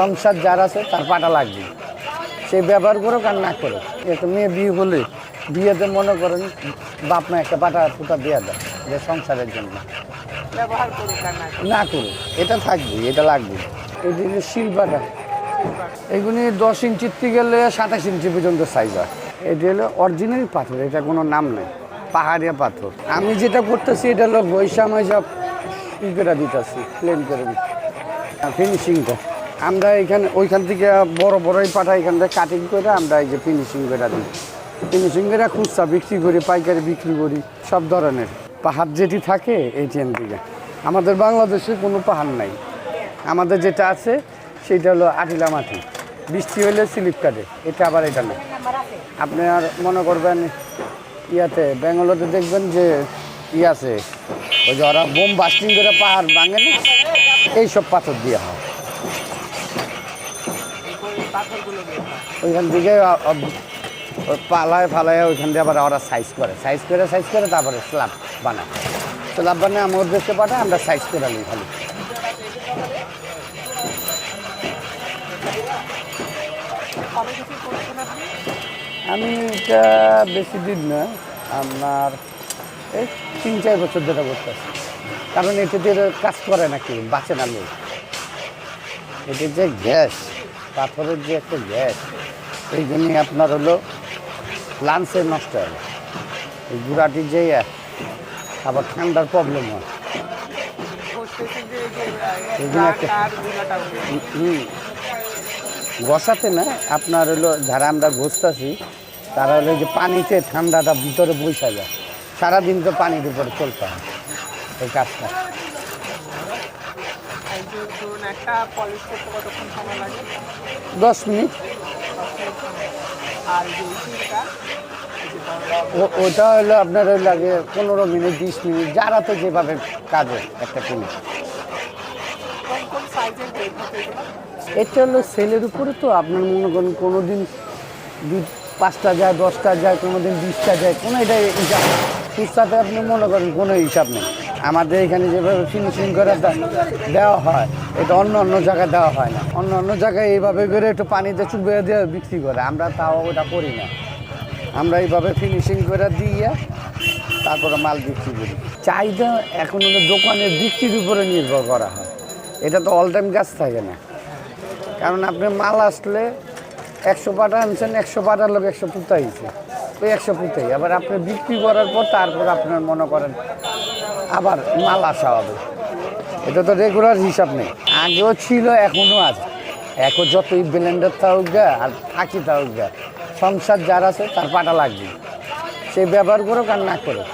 সংসার যার আছে তার পাটা লাগবে। সে ব্যবহার করুক আর না করুক। একটা মেয়ে বিয়ে হলে বিয়েতে মনে করেন বাপ মা একটা পাটা ফুটা দেওয়া দেয় যে সংসারের জন্য। ব্যবহার করুক না করুক। এটা থাকবে এটা লাগবে। এই যে শিল্পাটা এগুলি দশ ইঞ্চির থেকে গেলে সাতাশ ইঞ্চি পর্যন্ত সাইজ হয়। এটি হলো অরিজিনাল পাথর এটা কোনো নাম নেই পাহাড়িয়া পাথর। আমি যেটা করতেছি এটা হলো বৈশাময় সব ই করে দিতেছি প্লেন করে ফিনিশিংটা আমরা এখানে, ওইখান থেকে বড় বড় এই পাটা এখান থেকে কাটিং করে আমরা এই যে ফিনিশিং করে দিই। ফিনিশিং করে খুচরা বিক্রি করি, পাইকারি বিক্রি করি, সব ধরনের। পাহাড় যেটি থাকে এইখান থেকে। আমাদের বাংলাদেশে কোনো পাহাড় নাই। আমাদের যেটা আছে, সেটা হলো আটিলা মাটি বৃষ্টি হলে স্লিপ কাটে, এটা আবার এটা না। আপনি আর মনে করবেন, ইয়াতে ব্যাঙ্গালোরে দেখবেন যে ই আছে, ওই যে ওরা বোম বাস্টিং করে পাহাড় ভাঙে না, এইসব পাথর দিয়ে হয় এই পাথরগুলো বের হয়। ওইখান থেকে পালায় ফালায় ওইখান দিয়ে আবার ওরা সাইজ করে। সাইজ করে সাইজ করে তারপরে স্ল্যাব বানায়। স্ল্যাব বানায় আমার দেশে পাঠায় আমরা সাইজ করে নিই খালি। আমি এটা বেশি দিন না আপনার এই তিন চার বছর ধরে করতেছি। কারণ এটাতে কাজ করে নাকি বাঁচে না লোক। এটা যে গ্যাস। পাথরের যে একটা গ্যাস, এই জন্যই আপনার হলো লাঞ্চে নষ্ট হয় এই গুড়াটি যে, আবার ঠান্ডার প্রবলেম হয়। এই জন্য না, আপনার হলো যারা আমরা ঘষতেছি তারা হলো যে পানিতে ঠান্ডাটা ভিতরে বসা যায়। সারাদিন তো পানির উপরে চলতে হয়। এই কাজটা। একটা পলিশ করতে কতক্ষণ সময় লাগে? দশ মিনিট। আর ওটা হলো আপনার লাগে পনেরো মিনিট বিশ মিনিট যারা তো যেভাবে কাজে একটা এগুলো? এটা হলো সেলের উপরে তো আপনার মনে করেন কোনো দিন পাঁচটা যায় দশটা যায় কোনো দিন বিশটা যায় কোনো এটা হিসাব খুচরাতে আপনি মনে করেন কোনো হিসাব নেই। আমাদের এখানে যেভাবে ফিনিশিং করে দেওয়া হয়, এটা অন্য অন্য জায়গায় দেওয়া হয় না। অন্য অন্য জায়গায় এইভাবে করে একটু পানিতে চুপে দিয়ে বিক্রি করে। আমরা তাও ওটা করি না। আমরা এইভাবে ফিনিশিং করে দিয়ে তারপরে মাল বিক্রি করি। চাহিদা এখন হলো দোকানের বিক্রির উপরে নির্ভর করা হয়। এটা তো অল টাইম গাছ থাকে না। কারণ আপনি মাল আসলে একশো পাটা আনছেন, একশো পাটার লোক একশো পুতাইছে। ওই একশো পুতাই। আবার আপনি বিক্রি করার পর তারপর আপনার মনে করেন আবার মাল আসা হবে। এটা তো রেগুলার হিসাব নেই। আগেও ছিল, এখনও আছে। এখন যতই ব্লেন্ডার থাকুক গা আর থাকি থাকুক গা সংসার যার আছে, তার পাটা লাগবে। সেই ব্যবহার করুক আর না করুক।